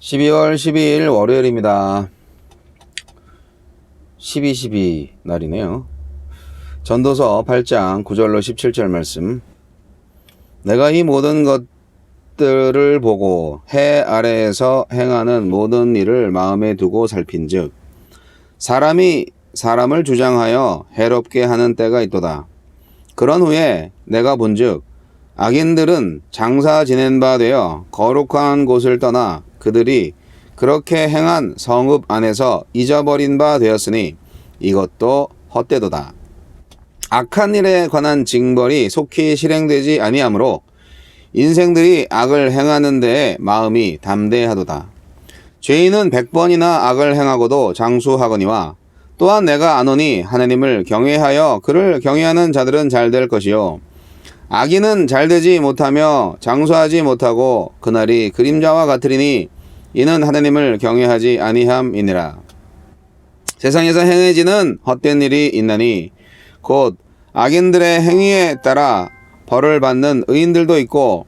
12월 12일 월요일입니다. 12, 12 날이네요. 전도서 8장 9절로 17절 말씀. 내가 이 모든 것들을 보고 해 아래에서 행하는 모든 일을 마음에 두고 살핀 즉 사람이 사람을 주장하여 해롭게 하는 때가 있도다. 그런 후에 내가 본즉 악인들은 장사 지낸 바 되어 거룩한 곳을 떠나 그들이 그렇게 행한 성읍 안에서 잊어버린 바 되었으니 이것도 헛되도다. 악한 일에 관한 징벌이 속히 실행되지 아니하므로 인생들이 악을 행하는 데에 마음이 담대하도다. 죄인은 백번이나 악을 행하고도 장수하거니와 또한 내가 아노니 하나님을 경외하여 그를 경외하는 자들은 잘 될 것이요 악인은 잘 되지 못하며 장수하지 못하고 그날이 그림자와 같으리니 이는 하나님을 경외하지 아니함이니라. 세상에서 행해지는 헛된 일이 있나니 곧 악인들의 행위에 따라 벌을 받는 의인들도 있고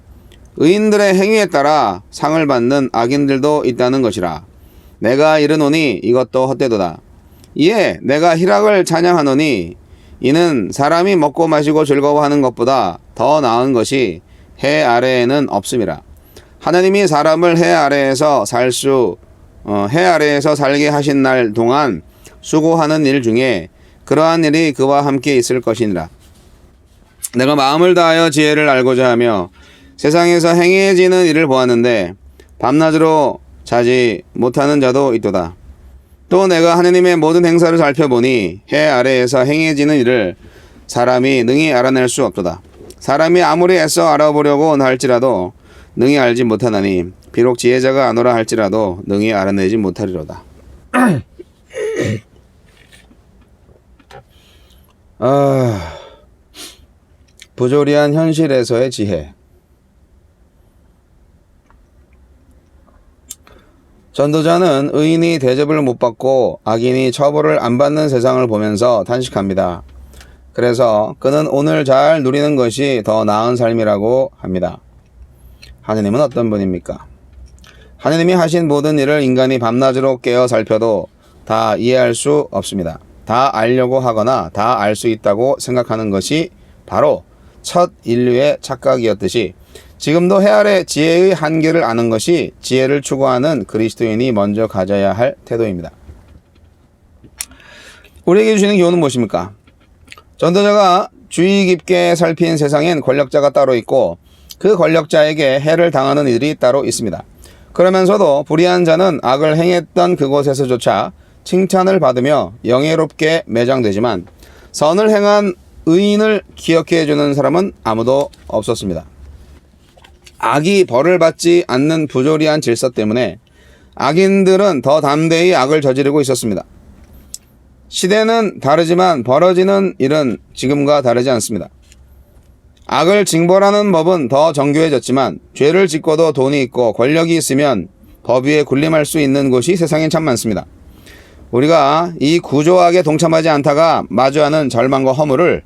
의인들의 행위에 따라 상을 받는 악인들도 있다는 것이라. 내가 이르노니 이것도 헛되도다. 이에 내가 희락을 찬양하노니 이는 사람이 먹고 마시고 즐거워하는 것보다 더 나은 것이 해 아래에는 없음이라. 하나님이 사람을 해 아래에서 살 수 어, 해 아래에서 살게 하신 날 동안 수고하는 일 중에 그러한 일이 그와 함께 있을 것이니라. 내가 마음을 다하여 지혜를 알고자 하며 세상에서 행해지는 일을 보았는데 밤낮으로 자지 못하는 자도 있도다. 또 내가 하느님의 모든 행사를 살펴보니 해 아래에서 행해지는 일을 사람이 능히 알아낼 수 없도다. 사람이 아무리 애써 알아보려고 할지라도 능히 알지 못하나니 비록 지혜자가 아노라 할지라도 능히 알아내지 못하리로다. 아, 부조리한 현실에서의 지혜. 전도자는 의인이 대접을 못 받고 악인이 처벌을 안 받는 세상을 보면서 탄식합니다. 그래서 그는 오늘 잘 누리는 것이 더 나은 삶이라고 합니다. 하느님은 어떤 분입니까? 하느님이 하신 모든 일을 인간이 밤낮으로 깨어 살펴도 다 이해할 수 없습니다. 다 알려고 하거나 다 알 수 있다고 생각하는 것이 바로 첫 인류의 착각이었듯이 지금도 해 아래 지혜의 한계를 아는 것이 지혜를 추구하는 그리스도인이 먼저 가져야 할 태도입니다. 우리에게 주시는 교훈은 무엇입니까? 전도자가 주의 깊게 살핀 세상엔 권력자가 따로 있고 그 권력자에게 해를 당하는 이들이 따로 있습니다. 그러면서도 불의한 자는 악을 행했던 그곳에서조차 칭찬을 받으며 영예롭게 매장되지만 선을 행한 의인을 기억해 주는 사람은 아무도 없었습니다. 악이 벌을 받지 않는 부조리한 질서 때문에 악인들은 더 담대히 악을 저지르고 있었습니다. 시대는 다르지만 벌어지는 일은 지금과 다르지 않습니다. 악을 징벌하는 법은 더 정교해졌지만 죄를 짓고도 돈이 있고 권력이 있으면 법 위에 군림할 수 있는 곳이 세상엔 참 많습니다. 우리가 이 구조악에 동참하지 않다가 마주하는 절망과 허물을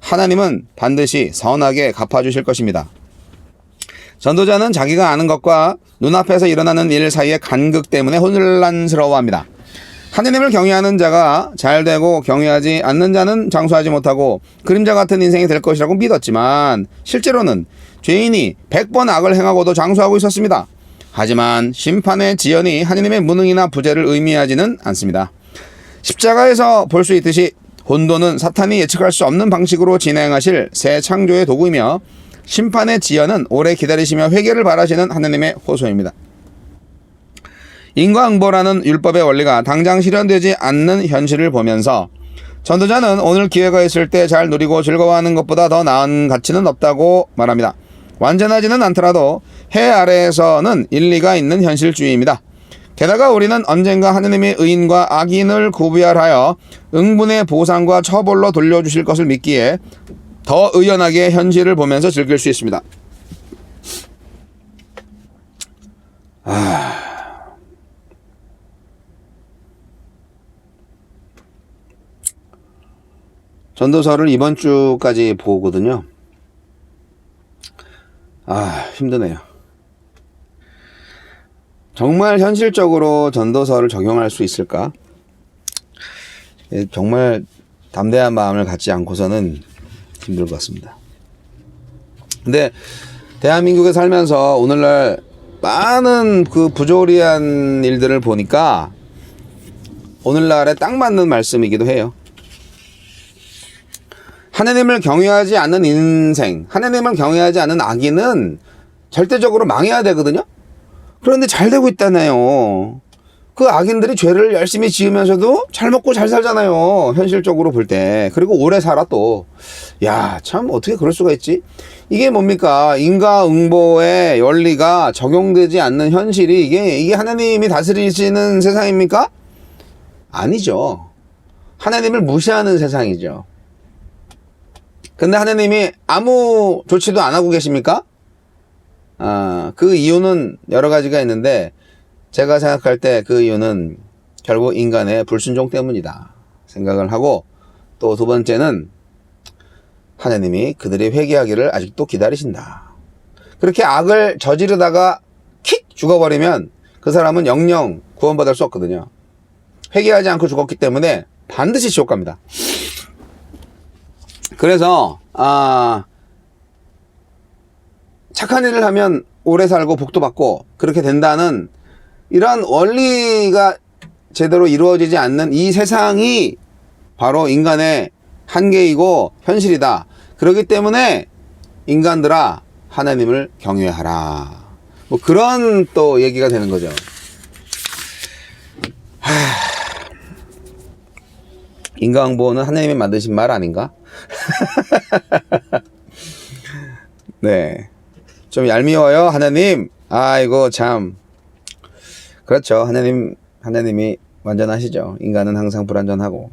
하나님은 반드시 선하게 갚아주실 것입니다. 전도자는 자기가 아는 것과 눈앞에서 일어나는 일 사이의 간극 때문에 혼란스러워합니다. 하느님을 경외하는 자가 잘 되고 경외하지 않는 자는 장수하지 못하고 그림자 같은 인생이 될 것이라고 믿었지만 실제로는 죄인이 100번 악을 행하고도 장수하고 있었습니다. 하지만 심판의 지연이 하느님의 무능이나 부재를 의미하지는 않습니다. 십자가에서 볼 수 있듯이 혼돈은 사탄이 예측할 수 없는 방식으로 진행하실 새 창조의 도구이며 심판의 지연은 오래 기다리시며 회개를 바라시는 하느님의 호소입니다. 인과응보라는 율법의 원리가 당장 실현되지 않는 현실을 보면서 전도자는 오늘 기회가 있을 때 잘 누리고 즐거워하는 것보다 더 나은 가치는 없다고 말합니다. 완전하지는 않더라도 해 아래에서는 일리가 있는 현실주의입니다. 게다가 우리는 언젠가 하느님의 의인과 악인을 구별하여 응분의 보상과 처벌로 돌려주실 것을 믿기에 더 의연하게 현실을 보면서 즐길 수 있습니다. 아... 전도서를 이번 주까지 보거든요. 아, 힘드네요. 정말 현실적으로 전도서를 적용할 수 있을까? 예, 정말 담대한 마음을 갖지 않고서는 힘들 것 같습니다. 근데 대한민국에 살면서 오늘날 많은 그 부조리한 일들을 보니까 오늘날에 딱 맞는 말씀이기도 해요. 하나님을 경외하지 않는 인생, 하나님을 경외하지 않는 악인은 절대적으로 망해야 되거든요. 그런데 잘 되고 있다네요. 그 악인들이 죄를 열심히 지으면서도 잘 먹고 잘 살잖아요. 현실적으로 볼 때. 그리고 오래 살아 또. 야, 참 어떻게 그럴 수가 있지? 이게 뭡니까? 인과응보의 원리가 적용되지 않는 현실이 이게 이게 하나님이 다스리시는 세상입니까? 아니죠. 하나님을 무시하는 세상이죠. 근데 하나님이 아무 조치도 안 하고 계십니까? 아, 그 이유는 여러 가지가 있는데 제가 생각할 때 그 이유는 결국 인간의 불순종 때문이다 생각을 하고 또 두 번째는 하나님이 그들의 회개하기를 아직도 기다리신다. 그렇게 악을 저지르다가 킥 죽어버리면 그 사람은 영영 구원받을 수 없거든요. 회개하지 않고 죽었기 때문에 반드시 지옥 갑니다. 그래서 아 착한 일을 하면 오래 살고 복도 받고 그렇게 된다는 이러한 원리가 제대로 이루어지지 않는 이 세상이 바로 인간의 한계이고 현실이다. 그렇기 때문에 인간들아 하나님을 경외하라. 뭐 그런 또 얘기가 되는 거죠. 하... 인과응보는 하나님이 만드신 말 아닌가? 네. 좀 얄미워요, 하나님. 아이고, 참. 그렇죠. 하나님, 하나님이 완전하시죠. 인간은 항상 불완전하고.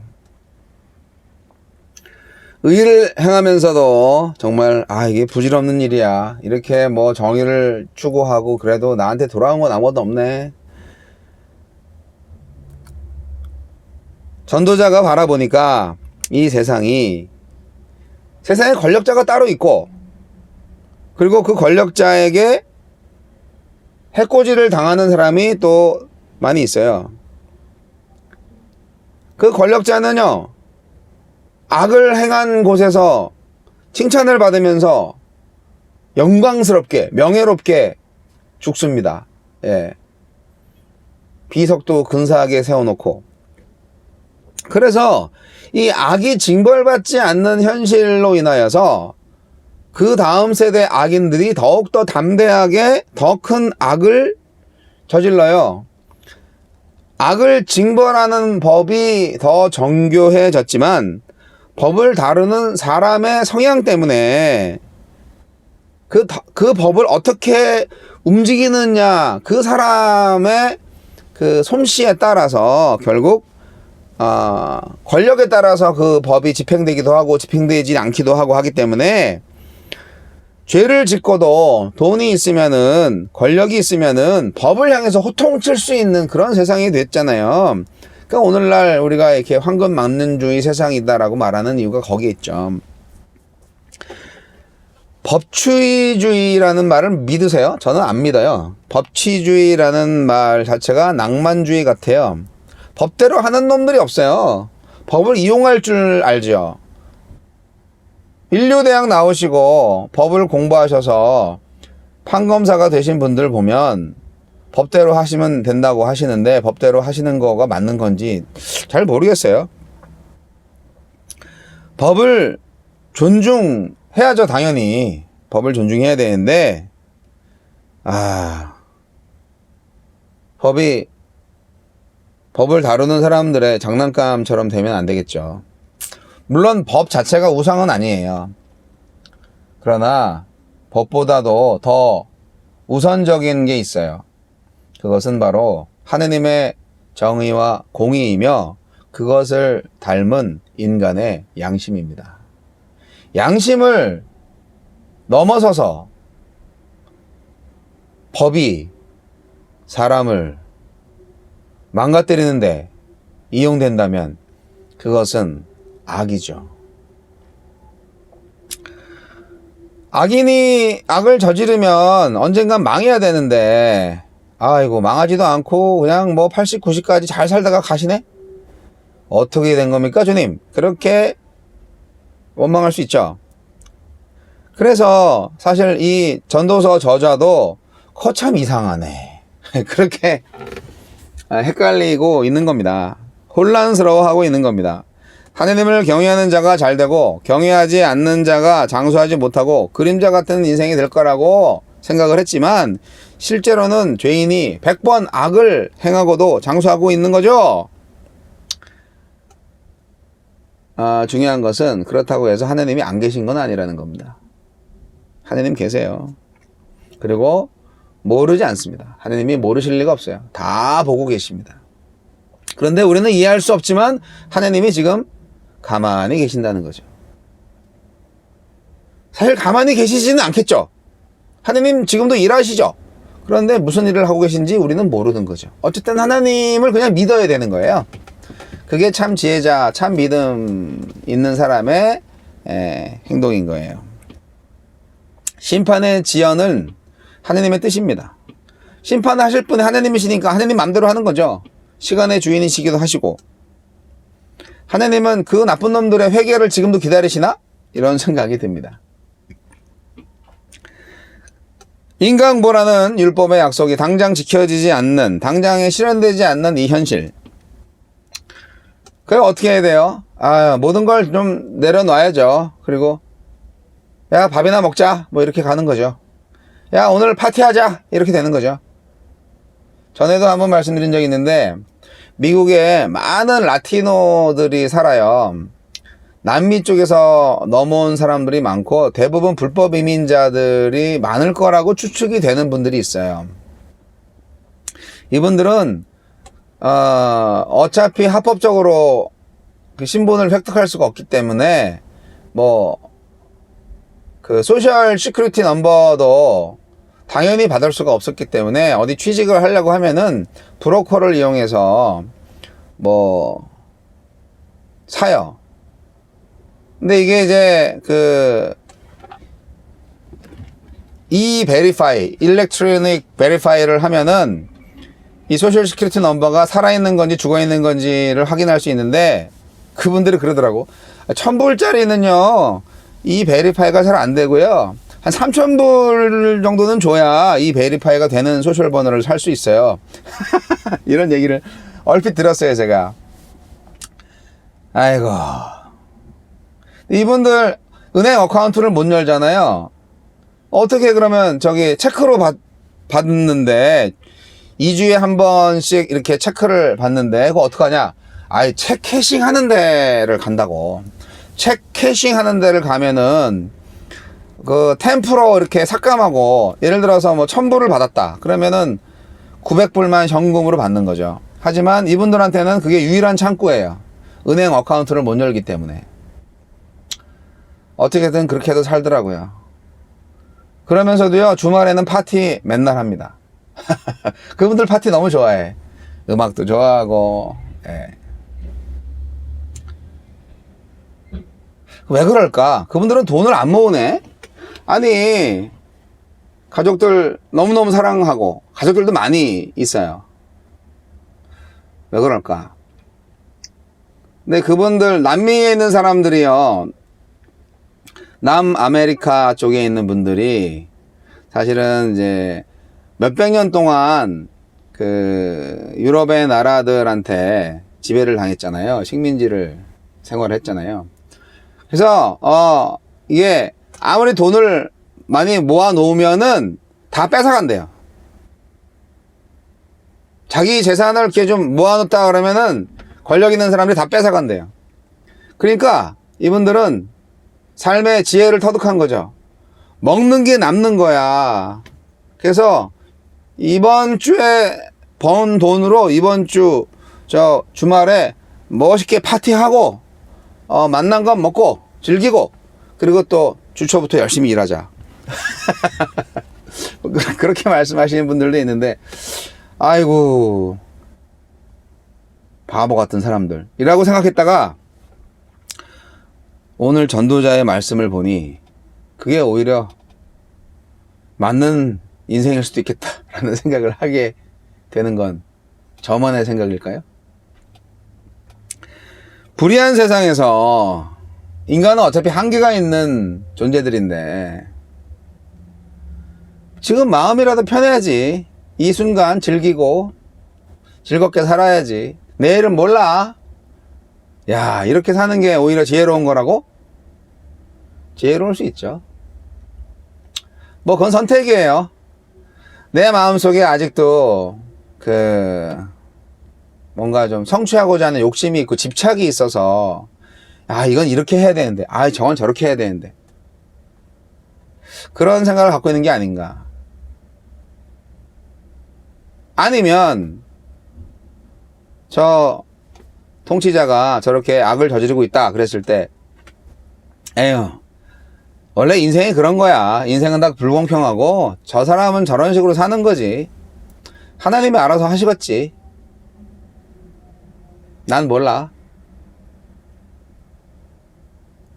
의를 행하면서도 정말, 아, 이게 부질없는 일이야. 이렇게 뭐 정의를 추구하고 그래도 나한테 돌아온 건 아무것도 없네. 전도자가 바라보니까 이 세상이 세상에 권력자가 따로 있고 그리고 그 권력자에게 해코지를 당하는 사람이 또 많이 있어요. 그 권력자는요, 악을 행한 곳에서 칭찬을 받으면서 영광스럽게, 명예롭게 죽습니다. 예. 비석도 근사하게 세워놓고. 그래서 이 악이 징벌받지 않는 현실로 인하여서 그 다음 세대 악인들이 더욱더 담대하게 더 큰 악을 저질러요. 악을 징벌하는 법이 더 정교해졌지만 법을 다루는 사람의 성향 때문에 그, 그 법을 어떻게 움직이느냐, 그 사람의 그 솜씨에 따라서 결국 어, 권력에 따라서 그 법이 집행되기도 하고 집행되지 않기도 하고 하기 때문에 죄를 짓고도 돈이 있으면은 권력이 있으면은 법을 향해서 호통칠 수 있는 그런 세상이 됐잖아요. 그러니까 오늘날 우리가 이렇게 황금 막는주의 세상이다라고 말하는 이유가 거기에 있죠. 법치주의라는 말을 믿으세요? 저는 안 믿어요. 법치주의라는 말 자체가 낭만주의 같아요. 법대로 하는 놈들이 없어요. 법을 이용할 줄 알죠. 인류대학 나오시고 법을 공부하셔서 판검사가 되신 분들 보면 법대로 하시면 된다고 하시는데 법대로 하시는 거가 맞는 건지 잘 모르겠어요. 법을 존중해야죠, 당연히. 법을 존중해야 되는데, 아, 법이 법을 다루는 사람들의 장난감처럼 되면 안 되겠죠. 물론 법 자체가 우상은 아니에요. 그러나 법보다도 더 우선적인 게 있어요. 그것은 바로 하느님의 정의와 공의이며 그것을 닮은 인간의 양심입니다. 양심을 넘어서서 법이 사람을 망가뜨리는데 이용된다면 그것은 악이죠. 악인이 악을 저지르면 언젠간 망해야 되는데 아이고 망하지도 않고 그냥 뭐 80, 90까지 잘 살다가 가시네? 어떻게 된 겁니까 주님? 그렇게 원망할 수 있죠. 그래서 사실 이 전도서 저자도 거참 이상하네. 그렇게 아, 헷갈리고 있는 겁니다. 혼란스러워하고 있는 겁니다. 하느님을 경외하는 자가 잘 되고 경외하지 않는 자가 장수하지 못하고 그림자 같은 인생이 될 거라고 생각을 했지만 실제로는 죄인이 100번 악을 행하고도 장수하고 있는 거죠. 아, 중요한 것은 그렇다고 해서 하느님이 안 계신 건 아니라는 겁니다. 하느님 계세요. 그리고 모르지 않습니다. 하느님이 모르실 리가 없어요. 다 보고 계십니다. 그런데 우리는 이해할 수 없지만 하느님이 지금 가만히 계신다는 거죠. 사실 가만히 계시지는 않겠죠. 하느님 지금도 일하시죠. 그런데 무슨 일을 하고 계신지 우리는 모르는 거죠. 어쨌든 하나님을 그냥 믿어야 되는 거예요. 그게 참 지혜자, 참 믿음 있는 사람의 에, 행동인 거예요. 심판의 지연은 하느님의 뜻입니다. 심판을 하실 분이 하느님이시니까 하느님 맘대로 하는 거죠. 시간의 주인이시기도 하시고. 하느님은 그 나쁜 놈들의 회개를 지금도 기다리시나? 이런 생각이 듭니다. 인강보라는 율법의 약속이 당장 지켜지지 않는, 당장에 실현되지 않는 이 현실. 그래 어떻게 해야 돼요? 아, 모든 걸 좀 내려놔야죠. 그리고 야, 밥이나 먹자. 뭐 이렇게 가는 거죠. 야, 오늘 파티하자. 이렇게 되는 거죠. 전에도 한번 말씀드린 적이 있는데 미국에 많은 라티노들이 살아요. 남미 쪽에서 넘어온 사람들이 많고 대부분 불법 이민자들이 많을 거라고 추측이 되는 분들이 있어요. 이분들은 어, 어차피 합법적으로 그 신분을 획득할 수가 없기 때문에 뭐 그 소셜 시큐리티 넘버도 당연히 받을 수가 없었기 때문에 어디 취직을 하려고 하면은 브로커를 이용해서 뭐 사요. 근데 이게 이제 그이 베리파이, 일렉트로닉 베리파이를 하면은 이 소셜 시큐리티 넘버가 살아있는 건지 죽어있는 건지를 확인할 수 있는데 그분들이 그러더라고. 천 불짜리는요, 이 베리파이가 잘 안 되고요. 한 3천 불 정도는 줘야 이 베리파이가 되는 소셜 번호를 살 수 있어요. 이런 얘기를 얼핏 들었어요, 제가. 아이고. 이분들 은행 어카운트를 못 열잖아요. 어떻게 그러면 저기 체크로 받, 받는데 2주에 한 번씩 이렇게 체크를 받는데 그거 어떡하냐? 아예 책 캐싱 하는 데를 간다고. 책 캐싱 하는 데를 가면은 그 템프로 이렇게 삭감하고 예를 들어서 뭐 1000불을 받았다. 그러면은 900불만 현금으로 받는 거죠. 하지만 이분들한테는 그게 유일한 창구예요. 은행 어카운트를 못 열기 때문에. 어떻게든 그렇게 해도 살더라고요. 그러면서도요, 주말에는 파티 맨날 합니다. 그분들 파티 너무 좋아해. 음악도 좋아하고, 예. 왜 그럴까? 그분들은 돈을 안 모으네? 아니, 가족들 너무너무 사랑하고, 가족들도 많이 있어요. 왜 그럴까? 근데 그분들, 남미에 있는 사람들이요, 남아메리카 쪽에 있는 분들이 사실은 이제 몇백 년 동안 그 유럽의 나라들한테 지배를 당했잖아요. 식민지를 생활했잖아요. 그래서 어 이게 아무리 돈을 많이 모아 놓으면은 다 뺏어간대요. 자기 재산을 이렇게 좀 모아 놓다 그러면은 권력 있는 사람들이 다 뺏어간대요. 그러니까 이분들은 삶의 지혜를 터득한 거죠. 먹는 게 남는 거야. 그래서 이번 주에 번 돈으로 이번 주 저 주말에 멋있게 파티하고 어, 만난 건 먹고 즐기고 그리고 또 주초부터 열심히 일하자. 그렇게 말씀하시는 분들도 있는데 아이고 바보 같은 사람들 이라고 생각했다가 오늘 전도자의 말씀을 보니 그게 오히려 맞는 인생일 수도 있겠다라는 생각을 하게 되는 건 저만의 생각일까요? 불의한 세상에서 인간은 어차피 한계가 있는 존재들인데. 지금 마음이라도 편해야지. 이 순간 즐기고 즐겁게 살아야지. 내일은 몰라. 야 이렇게 사는 게 오히려 지혜로운 거라고? 지혜로울 수 있죠. 뭐 그건 선택이에요. 내 마음속에 아직도 그 뭔가 좀 성취하고자 하는 욕심이 있고 집착이 있어서 아 이건 이렇게 해야 되는데. 아 저건 저렇게 해야 되는데. 그런 생각을 갖고 있는 게 아닌가. 아니면 저 통치자가 저렇게 악을 저지르고 있다 그랬을 때 에휴 원래 인생이 그런 거야. 인생은 다 불공평하고 저 사람은 저런 식으로 사는 거지. 하나님이 알아서 하시겠지. 난 몰라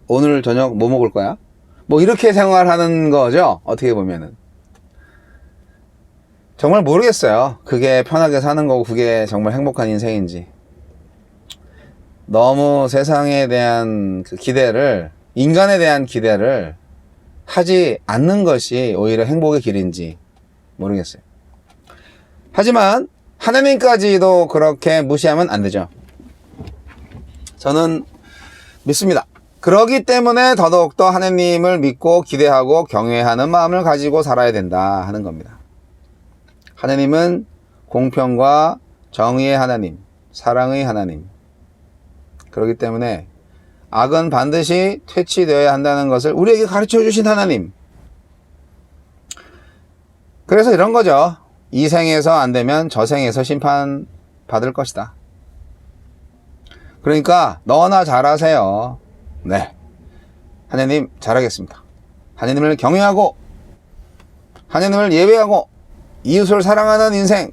오늘 저녁 뭐 먹을 거야? 뭐 이렇게 생활하는 거죠 어떻게 보면은 정말 모르겠어요 그게 편하게 사는 거고 그게 정말 행복한 인생인지 너무 세상에 대한 그 기대를 인간에 대한 기대를 하지 않는 것이 오히려 행복의 길인지 모르겠어요. 하지만 하나님까지도 그렇게 무시하면 안 되죠. 저는 믿습니다. 그러기 때문에 더더욱더 하나님을 믿고 기대하고 경외하는 마음을 가지고 살아야 된다 하는 겁니다. 하나님은 공평과 정의의 하나님, 사랑의 하나님, 그렇기 때문에 악은 반드시 퇴치되어야 한다는 것을 우리에게 가르쳐 주신 하나님. 그래서 이런 거죠. 이 생에서 안 되면 저 생에서 심판 받을 것이다. 그러니까 너나 잘하세요. 네. 하나님 잘하겠습니다. 하나님을 경외하고 하나님을 예배하고 이웃을 사랑하는 인생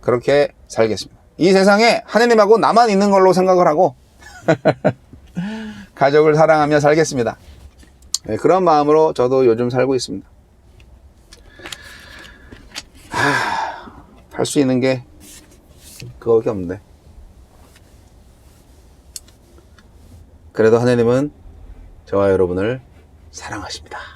그렇게 살겠습니다. 이 세상에 하나님하고 나만 있는 걸로 생각을 하고 가족을 사랑하며 살겠습니다. 네, 그런 마음으로 저도 요즘 살고 있습니다. 할 수 있는 게 그거밖에 없는데. 그래도 하나님은 저와 여러분을 사랑하십니다.